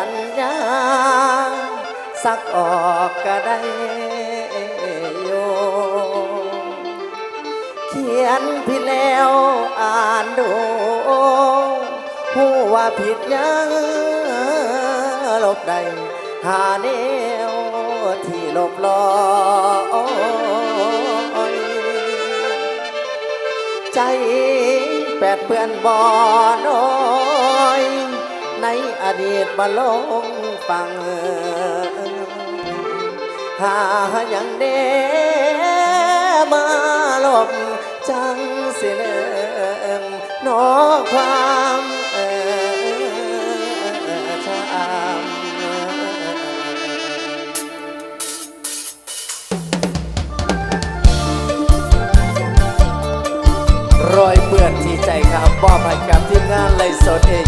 ปัญญา สักออกก็ได้อยู่เขียนผิดแล้วอ่านดูหูว่าผิดยังลบได้หาแนวที่ลบลอยใจแปดเปื้อนบ่อน้อ ในอดีตมาลงฟัง หาอย่างเดมาลบจังสิเลิมนอความเออชามรอยเปื้อนที่ใจครับมอบให้กับทีมงานไลฟ์สดเอเ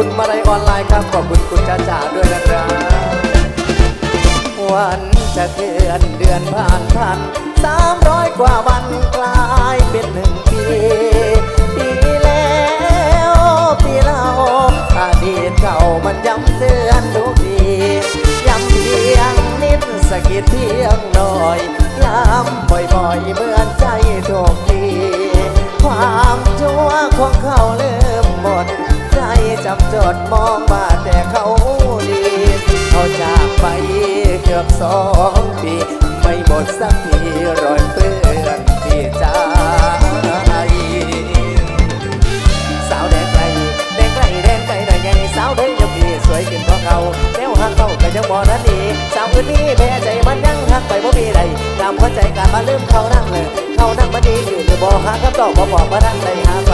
คุณมาลัยออนไลน์ครับ ขอบคุณคุณจ้าจ๋าด้วยนะครับวันจะเคลื่อนเดือนผ่านพันสามร้อยกว่าวันกลายเป็นหนึ่งปีปีแล้วปีเล่าอดีตเก่ามันย้ำเตือนทุกทีย้ำเพียงนิดสะกิดเพียงหน่อยย้ำบ่อยๆเหมือนใจโชคดีความชั่วของเขาเริ่มหมดใจำจดมองมาแต่เขาดีเขาจากไปเกือบสองปี ไม่หมดสักทีรอยเปื้อนที่ใจสาวแดงไกลแดงไกลแดงไกลหน่อยไงสาวเด้งยังดีสวยขึ้นกว่าะเขาแนวหักเขาก็ยังบ่ทันดีสาวอื่นนี้แพ้ใจมันยังหักไปบ่มีใดตามหัวใจการมาลืมเขานั่งเลยเขานั่งมาดีอยู่หรือบ่หาคำตอบบ่บอกว่านั่งใดหา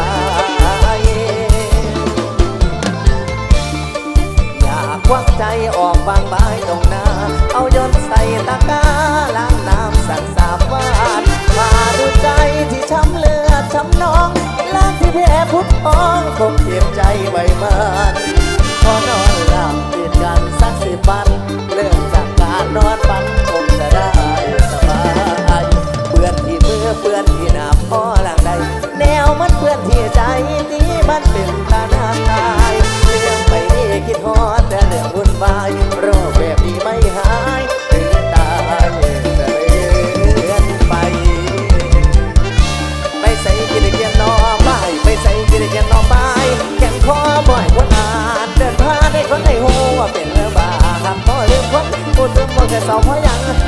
ไว้มัน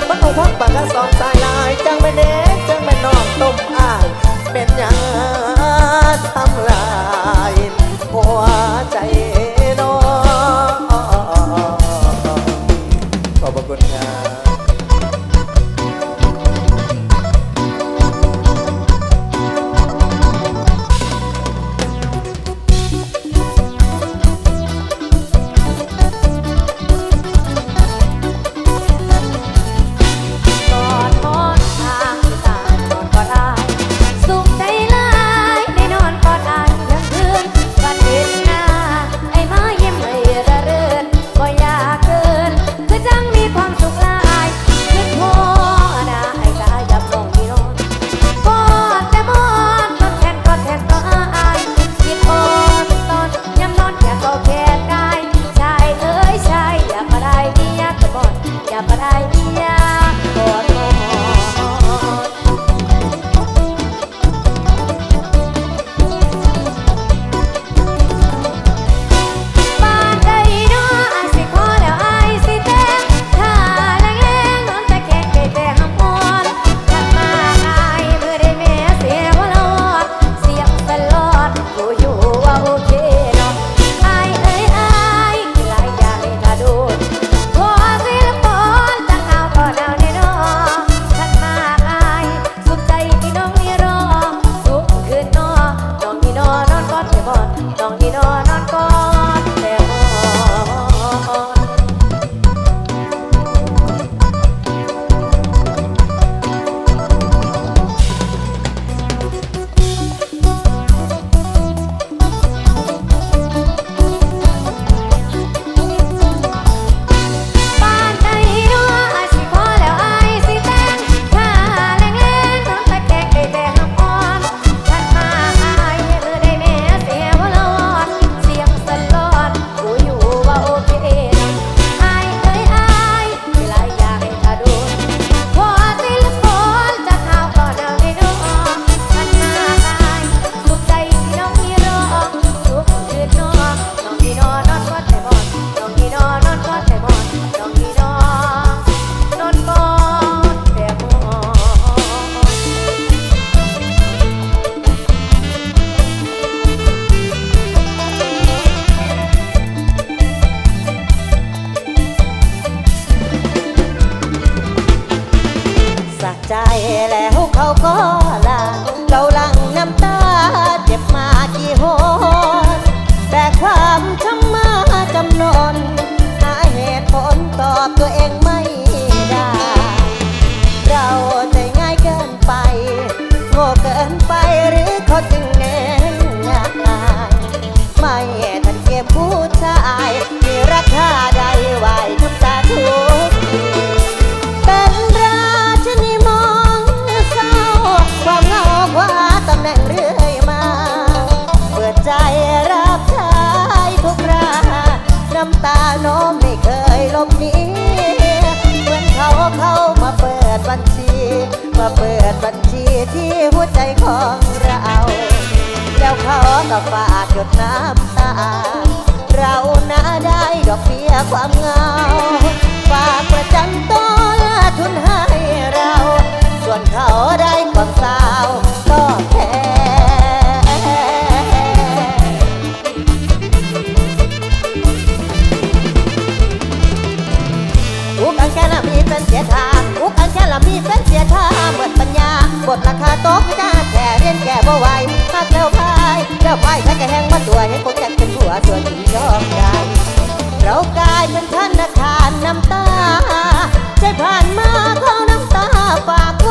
มันเองพักปากกาสองสายลายจังแม่เด็กจังแม่นองต้มอ้ายเป็นหยัง ดบัญชีมาเปิดบัญชีที่หัวใจของเรา แล้วเขาก็ฝากหยดน้ำตา เราน่าได้ดอกเบี้ยความเหงา ฝากประจำต้นทุน ฝาก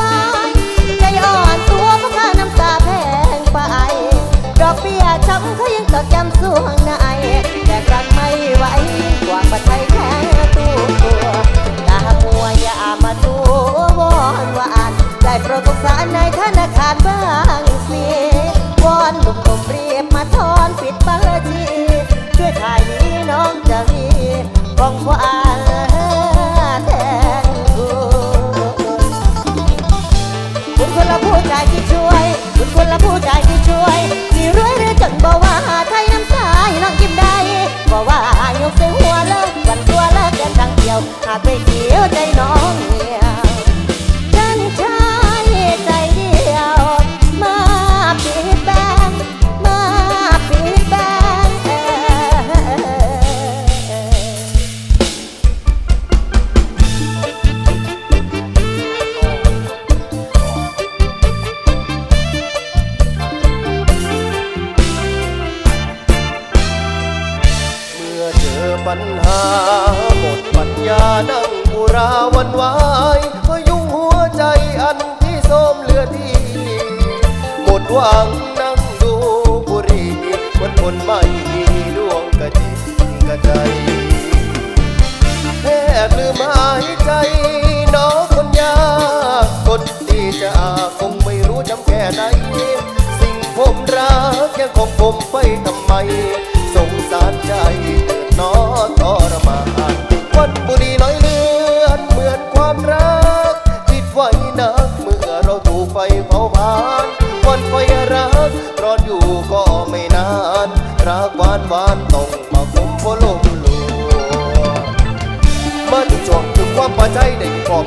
าดไม่เกี่ยวใจน้อง ใจแทบลืมหายใจ น้องคนยากคนที่จะอาคงไม่รู้จำแค่ไหนสิ่งผมรักยังคงผมไปทำไม สงสารใจเกิดน้อทรมานวันบุรีน้อยเลือน เหมือนความรักจิตไว้นักเมื่อเราถูกไฟเผาผลาญวันไฟรักรอดอยู่ก็ไม่นานรักหวานหวานต้อ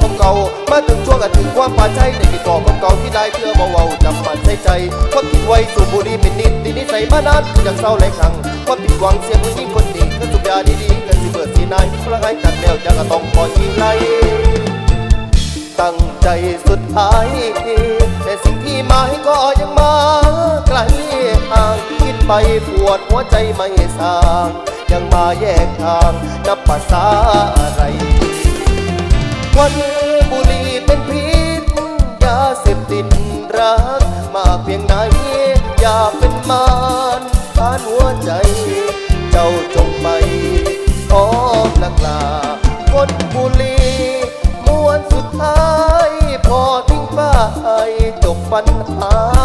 ของเก่ามาถึงช่วงกันถึงความปลาใจในที่ก่อของเก่าที่ได้เพื่อเบาๆจำมันใส่ใจความคิดไว้สูบบุหรี่เป็นนิดดีนิสัยมานานจากเศร้าหลายครั้งความผิดหวังเสียผู้หญิงคนดีก็สุบยาดีๆกันสิเบิดสีนายพลังให้กันแล้วจะกระต้องปล่อยยิงไล่ตั้งใจสุดท้ายแต่สิ่งที่มายก็ยังมาไกลห่างคิดไปปวดหัวใจไม่สางยังมาแยกทางนับภาษาอะไร วันบุหรีเป็นพิษยาเสพติดรัก มาเพียงไหนอยากเป็นมารทานหัวใจ เจ้าจงไปอ้อมลักลาคนบุหรีมวนสุดท้าย พอทิ้งไปจบปัญหา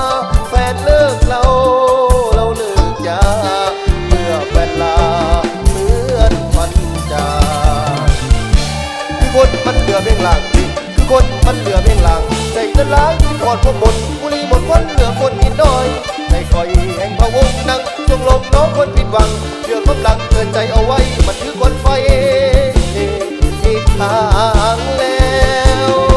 ล้างที่ทอดพวกหมดบุรีหมดคนเหลือคนนิดหน่อยในคอยแห่งพะวงนั่งจงลงน้องคนผิดหวังเชื่อความหลังเตือนใจเอาไว้ มันคือคนไฟอีกทางแล้ว